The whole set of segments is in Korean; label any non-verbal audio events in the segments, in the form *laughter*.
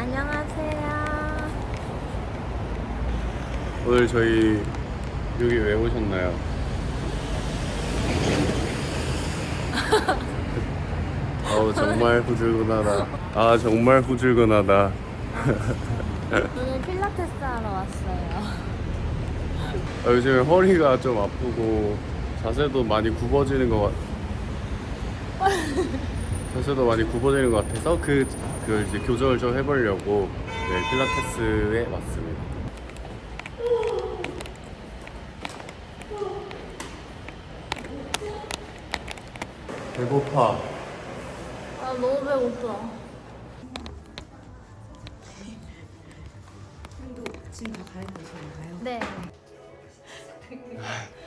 안녕하세요. 오늘 저희 여기 왜 오셨나요? *laughs* 어우 정말 후줄근하다. 아 정말 후줄근하다. 오늘 필라테스 하러 왔어요. 아, 요즘에 허리가 좀 아프고 자세도 많이 굽어지는 것 같. *laughs* 자세도 많이 굽어지는 것 같아서 그, 그 이제 교정을 좀 해보려고 네, 필라테스에 왔습니다. 배고파. 아 너무 배고파. 지금 다 가르쳐주시는가요? 네. *laughs*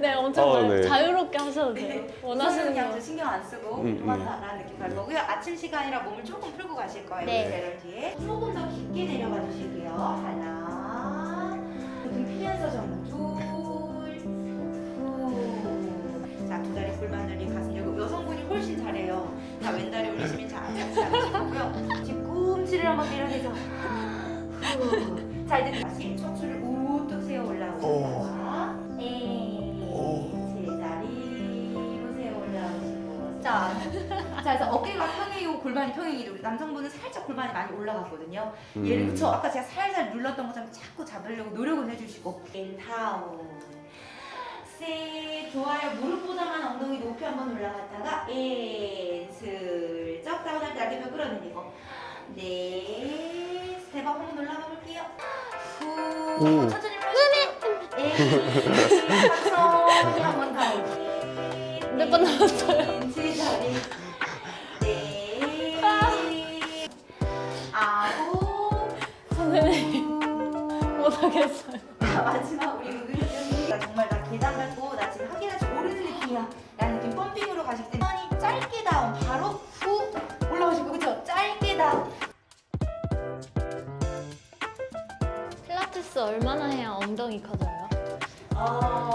네, 엄청 어, 자- 네. 자유롭게 하셔도 돼요. 원하시는 그냥 거. 신경 안 쓰고 음, 음. 그만하라는 느낌 갈 거고요. 아침 시간이라 몸을 조금 풀고 가실 거예요. 네. 배럴 뒤에 조금 더 깊게 내려가 골반이 평행이죠. 남성분은 살짝 골반이 많이 올라갔거든요. 얘를 그쵸? 아까 제가 살살 눌렀던 것처럼 자꾸 잡으려고 노력을 해주시고. 인다운 셋 좋아요. 무릎보다만 엉덩이 높이 한번 올라갔다가 인 슬쩍 다운할 때 날개뼈 끌어내리고 네. 스텝업 한번 올라가 볼게요. 후. 오. 천천히 올라가세요. 네. 천천히 한번 더. 몇번 남았어요? 못하겠어요. 자, 마지막 우리 은근히 나 정말 나 계단 밟고 나 지금 하계단씩 오르는 느낌이야 라는 느낌 펌핑으로 가실 때 천천히 짧게 다운 바로 후 올라오시고 그쵸? 짧게 다운 필라테스 얼마나 해야 엉덩이 커져요? 어,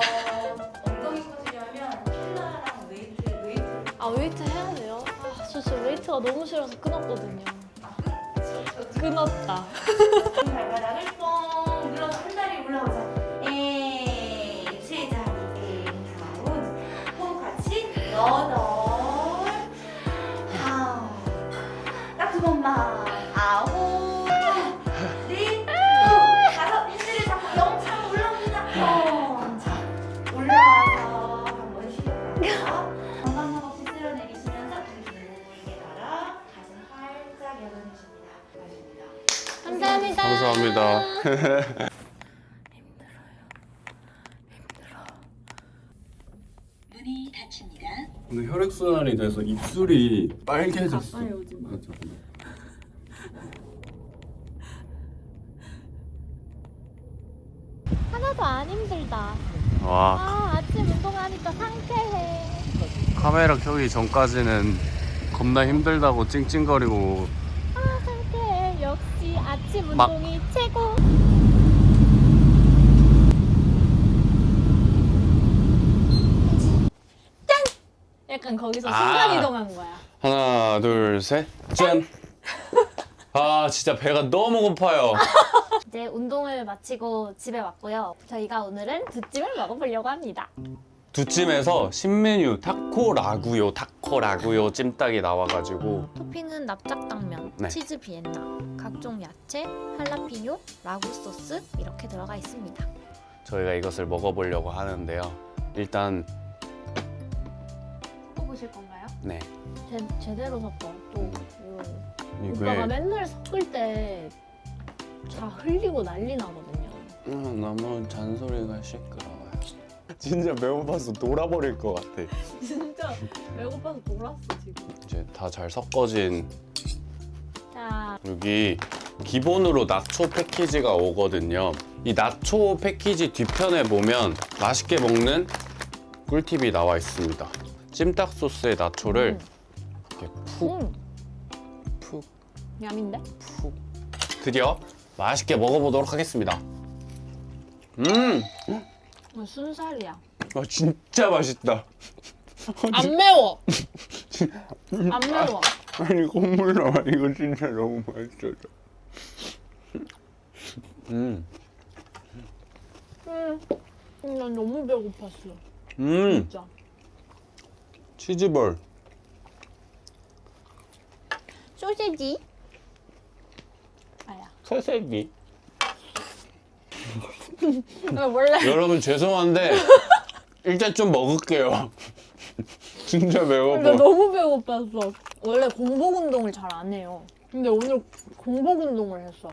엉덩이 커지려면 필라랑 웨이트 웨이트 아 웨이트 해야 돼요? 아, 저 진짜 웨이트가 너무 싫어서 끊었거든요. 아, 끝? 끊었다. *laughs* 발바닥을 두 번만. 아홉 넷 다섯 핸들을 잡고 영상 올라옵니다. 어, 자 올라와서 한번 쉬어가요. 건강한 없이 쓸어내리시면서 길게 달아 가슴 활짝 열어내십니다. 감사합니다. 감사합니다. *laughs* 문이 닫힙니다. 혈액순환이 돼서 입술이 빨개졌어. 가까이 오지 마. 아, 잠깐만. 하나도 안 힘들다. 와 아 아침 운동하니까 상쾌해. 카메라 켜기 전까지는 겁나 힘들다고 찡찡거리고 아 상쾌해. 역시 아침 막- 운동이 최고. 약간 거기서 아. 순간 이동한 거야. 하나 둘 셋 짠. *laughs* 아 진짜 배가 너무 고파요. *laughs* 이제 운동을 마치고 집에 왔고요. 저희가 오늘은 두찜을 먹어보려고 합니다. 두찜에서 신메뉴 타코 라구요 타코 라구요 찜닭이 나와가지고 토핑은 납작당면, 네. 치즈 비엔나, 각종 야채, 할라피뇨, 라구 소스 이렇게 들어가 있습니다. 저희가 이것을 먹어보려고 하는데요. 일단 건가요? 네 제, 제대로 섞어. 또 이거 이게 오빠가 맨날 섞을 때 다 흘리고 난리 나거든요. 음, 너무 잔소리가 시끄러워요. *laughs* 진짜 배고파서 돌아버릴 것 같아. *laughs* 진짜 배고파서 돌았어 지금. 이제 다 잘 섞어진 자, 여기 기본으로 나초 패키지가 오거든요. 이 나초 패키지 뒤편에 보면 맛있게 먹는 꿀팁이 나와 있습니다. 찜닭 소스에 나초를 이렇게 푹, 음, 푹, 얌인데? 푹. 드디어 맛있게 먹어보도록 하겠습니다. 음, 어, 순살이야. 아, 진짜 맛있다. 안 매워. *laughs* 안 매워. 아니 콧물 나와 이거 진짜 너무 맛있어요. 음, 음, 난 너무 배고팠어. 음, 진짜. 치즈볼. 소세지. 아야. 소세지. 아, 원래 여러분 죄송한데 *laughs* 일단 좀 먹을게요. *laughs* 진짜 근데 배고파. 너무 배고팠어. 원래 공복 운동을 잘 안 해요. 근데 오늘 공복 운동을 했어.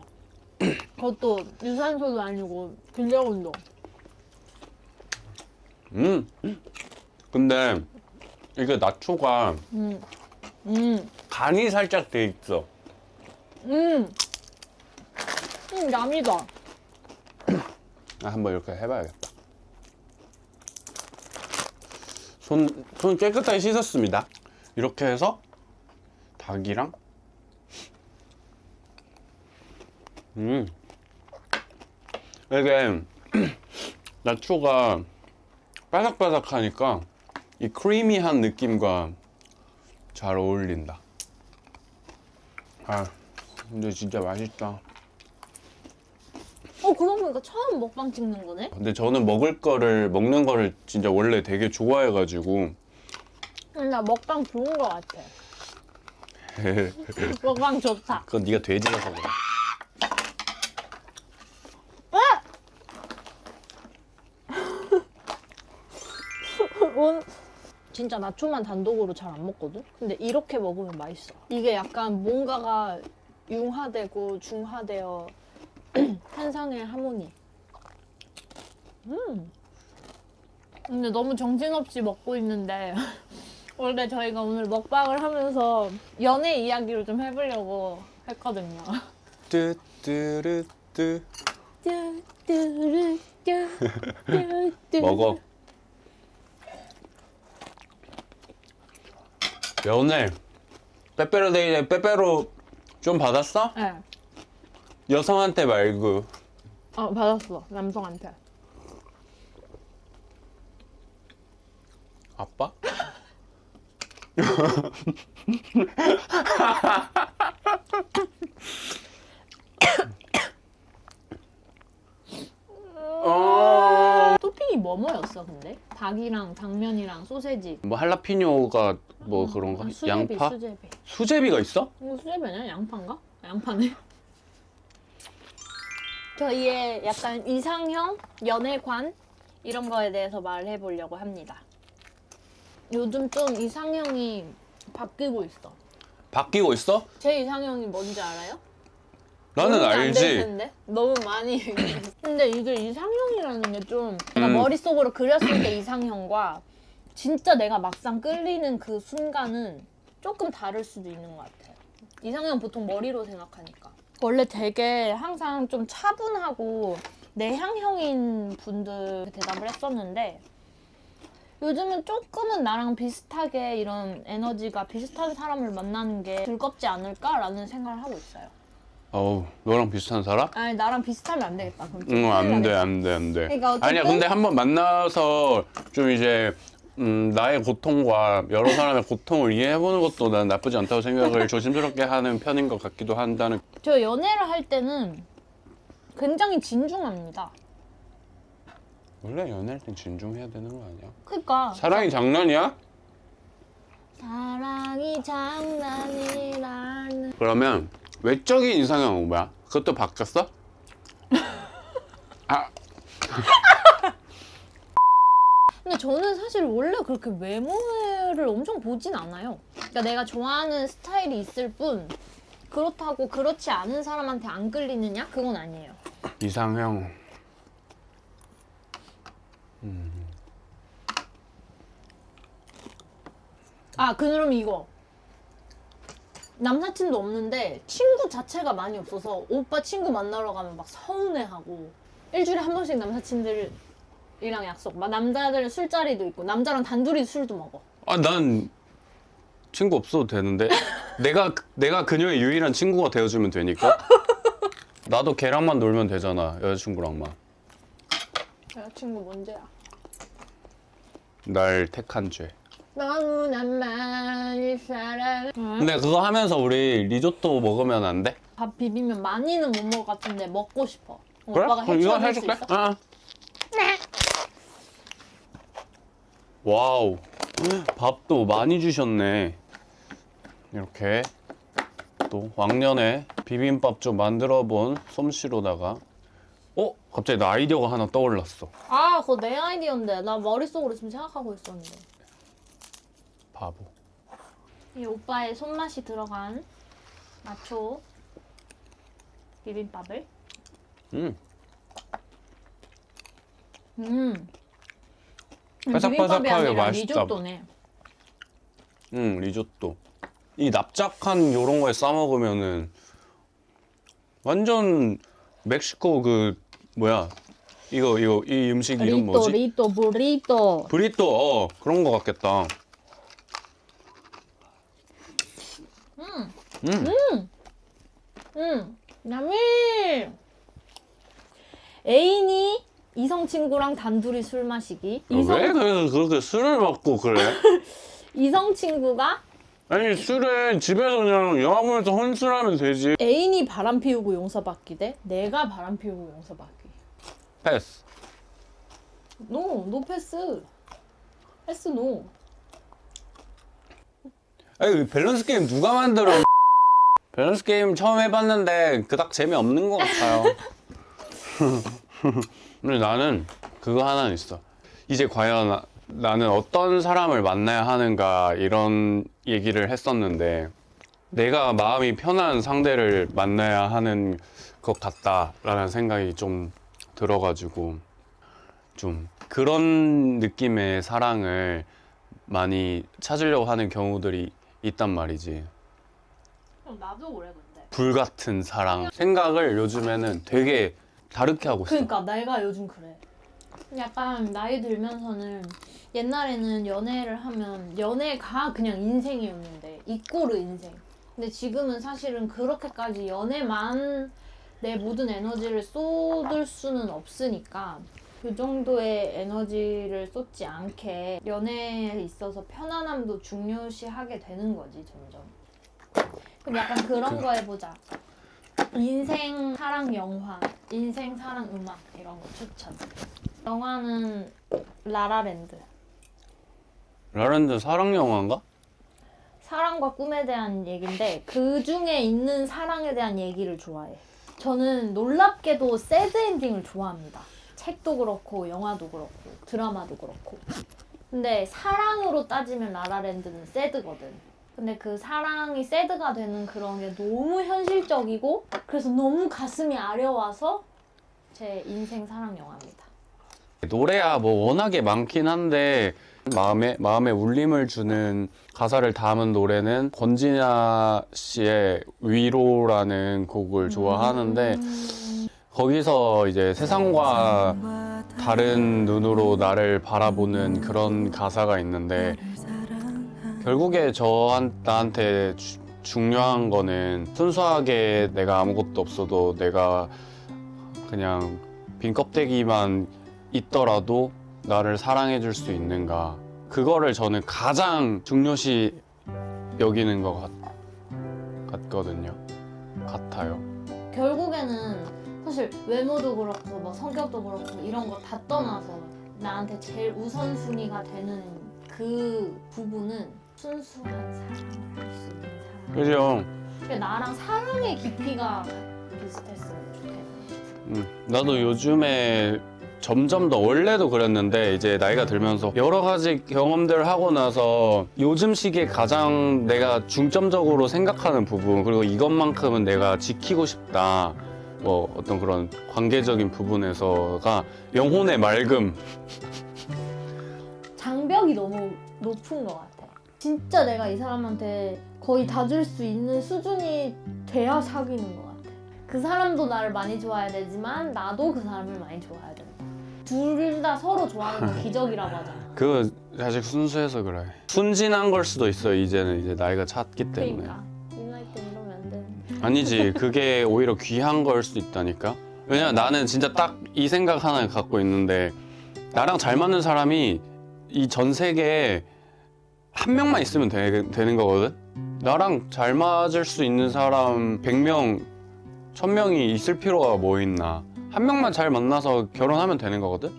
*clears throat* 그것도 유산소도 아니고 근력 운동. 음. 근데 이게 나초가 음, 음, 간이 살짝 돼 있어. 음. 음, 남이다. 아, 한번 이렇게 해봐야겠다. 손, 손 깨끗하게 씻었습니다. 이렇게 해서 닭이랑 음 이게 *clears throat* 나초가 바삭바삭하니까 이 크리미한 느낌과 잘 어울린다. 아 근데 진짜 맛있다. 어, 그러고 보니까 처음 먹방 찍는 거네? 근데 저는 먹을 거를 먹는 거를 진짜 원래 되게 좋아해가지고 음, 나 먹방 좋은 거 같아. *laughs* 먹방 좋다. 그건 네가 돼지라서 그래. 온 진짜 나초만 단독으로 잘 안 먹거든? 근데 이렇게 먹으면 맛있어. 이게 약간 뭔가가 융화되고 중화되어 *clears throat* 한상의 하모니. 음. 근데 너무 정신없이 먹고 있는데 *laughs* 원래 저희가 오늘 먹방을 하면서 연애 이야기를 좀 해보려고 했거든요. 뜨뜨르뜨 *laughs* 뚜뚜루뚜뚜뚜. 먹어. 연애 빼빼로데이에 빼빼로 좀 받았어? 네. 여성한테 말고 어 받았어 남성한테. 아빠? *laughs* 어... 토핑이 뭐 뭐였어 근데? 닭이랑 당면이랑 소세지. 뭐 할라피뇨가 뭐 그런 거? 아, 수제비 양파? 수제비. 수제비가 있어? 이거 수제비 아니야? 양파인가? 아, 양파네. *laughs* 저희의 약간 이상형, 연애관 이런 거에 대해서 말해 보려고 합니다. 요즘 좀 이상형이 바뀌고 있어. 바뀌고 있어? 제 이상형이 뭔지 알아요? 나는 알지. 너무 많이. *laughs* 근데 이게 이상형이라는 게 좀 내가 음. 머릿속으로 그렸을 때 이상형과 진짜 내가 막상 끌리는 그 순간은 조금 다를 수도 있는 것 같아요. 이상형 보통 머리로 생각하니까. 원래 되게 항상 좀 차분하고 내향형인 분들 대답을 했었는데 요즘은 조금은 나랑 비슷하게 이런 에너지가 비슷한 사람을 만나는 게 즐겁지 않을까라는 생각을 하고 있어요. 어우, 너랑 비슷한 사람? 아니 나랑 비슷하면 안 되겠다. 그럼 좀 응, 안 큰일 돼, 나겠다. 안 돼, 안 돼. 그러니까 어쨌든- 아니야, 근데 한번 만나서 좀 이제 음, 나의 고통과 여러 사람의 고통을 이해해보는 것도 난 나쁘지 않다고 생각을 *laughs* 조심스럽게 하는 편인 것 같기도 한다는. 저 연애를 할 때는 굉장히 진중합니다. 원래 연애할 땐 진중해야 되는 거 아니야? 그러니까 사랑이 장난이야? 사랑이 장난이란 그러면 외적인 이상형은 뭐야? 그것도 바뀌었어? *laughs* 아, *laughs* 근데 저는 사실 원래 그렇게 외모를 엄청 보진 않아요. 그러니까 내가 좋아하는 스타일이 있을 뿐 그렇다고 그렇지 않은 사람한테 안 끌리느냐? 그건 아니에요. 이상형. 아 그럼 이거 남사친도 없는데 친구 자체가 많이 없어서 오빠 친구 만나러 가면 막 서운해하고 일주일에 한 번씩 남사친들이랑 약속 막 남자들은 술자리도 있고 남자랑 단둘이 술도 먹어 아, 난 친구 없어도 되는데. 내가, 내가 그녀의 유일한 친구가 되어주면 되니까. 나도 걔랑만 놀면 되잖아, 여자친구랑만. 여자친구 문제야 날 택한 죄. 너무나만 사랑. 근데 그거 하면서 우리 리조또 먹으면 안 돼? 밥 비비면 많이는 못 먹을 것 같은데 먹고 싶어. 그래? 오빠가 그럼 이거 해줄 수 해줄게. 있어? 어. 와우. 밥도 많이 주셨네. 이렇게 또 왕년에 비빔밥 좀 만들어 본 솜씨로다가 어? 갑자기 나 아이디어가 하나 떠올랐어. 아, 그거 내 아이디어인데 나 머릿속으로 지금 생각하고 있었는데. 바보. 이 오빠의 손맛이 들어간 나초 비빔밥을 음. 음. 바삭바삭하게 맛있다. 리조또네. 음, 리조또. 이 납작한 요런 거에 싸 먹으면은 완전 멕시코 그 뭐야? 이거 이거 이 음식 이름 뭐지? 리또 브리또. 브리또 어, 그런 거 같겠다. 음. 음. 음. 야미. 애인이 이성 친구랑 단둘이 술 마시기. 이성 왜 그래서 그렇게 술을 먹고 그래? *laughs* 이성 친구가 아니 술은 집에서 그냥 영화 보면서 혼술하면 되지. 애인이 바람 피우고 용서받기 대 내가 바람 피우고 용서받기. 패스. 노, 노 패스. 패스 노. 아니 밸런스 게임 누가 만들어? 밸런스 게임 처음 해봤는데 그닥 재미없는 것 같아요. *laughs* 근데 나는 그거 하나 있어. 이제 과연 나- 나는 어떤 사람을 만나야 하는가 이런 얘기를 했었는데 내가 마음이 편한 상대를 만나야 하는 것 같다라는 생각이 좀 들어가지고 좀 그런 느낌의 사랑을 많이 찾으려고 하는 경우들이 있단 말이지. 나도 그래 근데. 불 같은 사랑. 생각을 요즘에는 되게 다르게 하고 있어. 그러니까 내가 요즘 그래. 약간 나이 들면서는 옛날에는 연애를 하면 연애가 그냥 인생이었는데 이꼬르 인생. 근데 지금은 사실은 그렇게까지 연애만 내 모든 에너지를 쏟을 수는 없으니까 그 정도의 에너지를 쏟지 않게 연애에 있어서 편안함도 중요시하게 되는 거지 점점. 그럼 약간 그런 거 해보자. 인생 사랑 영화, 인생 사랑 음악 이런 거 추천. 영화는 라라랜드. 라랜드 사랑 영화인가? 사랑과 꿈에 대한 얘기인데 그 중에 있는 사랑에 대한 얘기를 좋아해. 저는 놀랍게도 새드 엔딩을 좋아합니다. 책도 그렇고 영화도 그렇고 드라마도 그렇고. 근데 사랑으로 따지면 라라랜드는 새드거든. 근데 그 사랑이 새드가 되는 그런 게 너무 현실적이고 그래서 너무 가슴이 아려와서 제 인생 사랑 영화입니다. 노래야 뭐 워낙에 많긴 한데 마음에 마음에 울림을 주는 가사를 담은 노래는 권진아 씨의 위로라는 곡을 좋아하는데 거기서 이제 세상과 다른 눈으로 나를 바라보는 그런 가사가 있는데 결국에 저한 나한테 주- 중요한 거는 순수하게 내가 아무것도 없어도 내가 그냥 빈 껍데기만 있더라도 나를 사랑해 줄 수 있는가. 그거를 저는 가장 중요시 여기는 것 같, 같거든요. 같아요. 결국에는 사실 외모도 그렇고 뭐 성격도 그렇고 이런 거 다 떠나서 나한테 제일 우선순위가 되는 그 부분은 순수한 사랑을 할 수 있는 사람. 그죠 나랑 사랑의 깊이가 비슷했으면 좋겠네. 음, 나도 요즘에 점점 더 원래도 그랬는데 이제 나이가 들면서 여러 가지 경험들을 하고 나서 요즘 시기에 가장 내가 중점적으로 생각하는 부분 그리고 이것만큼은 내가 지키고 싶다 뭐 어떤 그런 관계적인 부분에서가 영혼의 맑음 장벽이 너무 높은 것 같아. 진짜 내가 이 사람한테 거의 다 줄 수 있는 수준이 돼야 사귀는 것 같아. 그 사람도 나를 많이 좋아해야 되지만 나도 그 사람을 많이 좋아해야 된다. 둘 다 서로 좋아하는 건 기적이라고 하잖아. *laughs* 그거 아직 순수해서 그래 순진한 걸 수도 있어 이제는 이제 나이가 찼기 때문에 그러니까 이 나이 때 이러면 안 돼. 아니지 그게 오히려 귀한 걸 수도 있다니까 왜냐면 나는 진짜 딱 이 생각 하나 갖고 있는데 나랑 잘 맞는 사람이 이 전 세계에 한 명만 있으면 되, 되는 거거든. 나랑 잘 맞을 수 있는 사람 100명, 1000명이 있을 필요가 뭐 있나. 한 명만 잘 만나서 결혼하면 되는 거거든.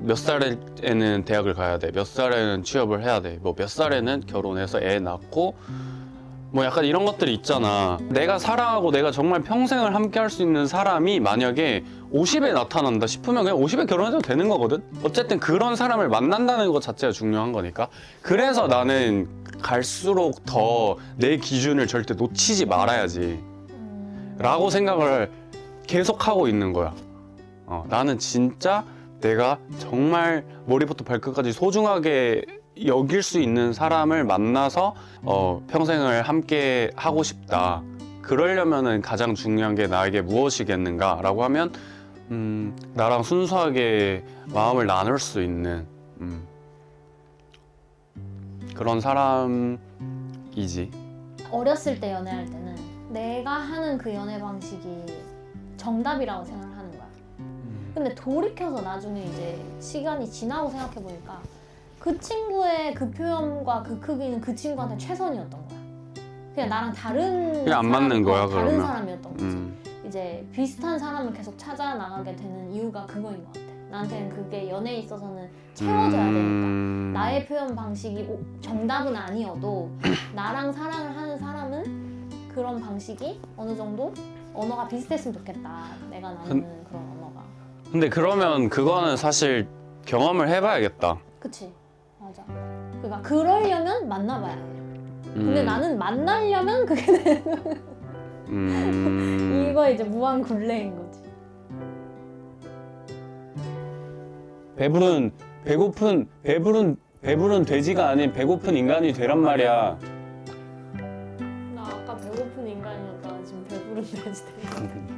몇 살에는 대학을 가야 돼. 몇 살에는 취업을 해야 돼. 뭐 몇 살에는 결혼해서 애 낳고 뭐 약간 이런 것들이 있잖아. 내가 사랑하고 내가 정말 평생을 함께 할 수 있는 사람이 만약에 50에 나타난다 싶으면 그냥 50에 결혼해도 되는 거거든? 어쨌든 그런 사람을 만난다는 것 자체가 중요한 거니까. 그래서 나는 갈수록 더 내 기준을 절대 놓치지 말아야지. 라고 생각을 계속 하고 있는 거야. 어, 나는 진짜 내가 정말 머리부터 발끝까지 소중하게 여길 수 있는 사람을 만나서 어, 평생을 함께 하고 싶다. 그러려면은 가장 중요한 게 나에게 무엇이겠는가라고 하면 음, 나랑 순수하게 마음을 나눌 수 있는 음, 그런 사람이지. 어렸을 때 연애할 때는 내가 하는 그 연애 방식이 정답이라고 생각을 하는 거야. 근데 돌이켜서 나중에 이제 시간이 지나고 생각해 보니까 그 친구의 그 표현과 그 크기는 그 친구한테 최선이었던 거야. 그냥 나랑 다른 그냥 안 맞는 거야, 어, 다른 그러면. 사람이었던 거지. 음, 이제 비슷한 사람을 계속 찾아 나가게 되는 이유가 그거인 것 같아. 나한테는 그게 연애에 있어서는 채워져야 되니까. 음, 나의 표현 방식이 오- 정답은 아니어도 *coughs* 나랑 사랑을 하는 사람은 그런 방식이 어느 정도 언어가 비슷했으면 좋겠다. 내가 나누는 그런 언어가. 근데 그러면 그거는 사실 경험을 해봐야겠다. 그치? 맞아. 그러니까 그러려면 만나봐야 돼. 근데 음, 나는 만나려면 그게 음, *laughs* 이거 이제 무한 굴레인 거지. 배부른 배고픈 배부른 배부른 돼지가 아닌 배고픈 인간이 되란 말이야. 나 아까 배고픈 인간이었다가 지금 배부른 돼지 된 *laughs*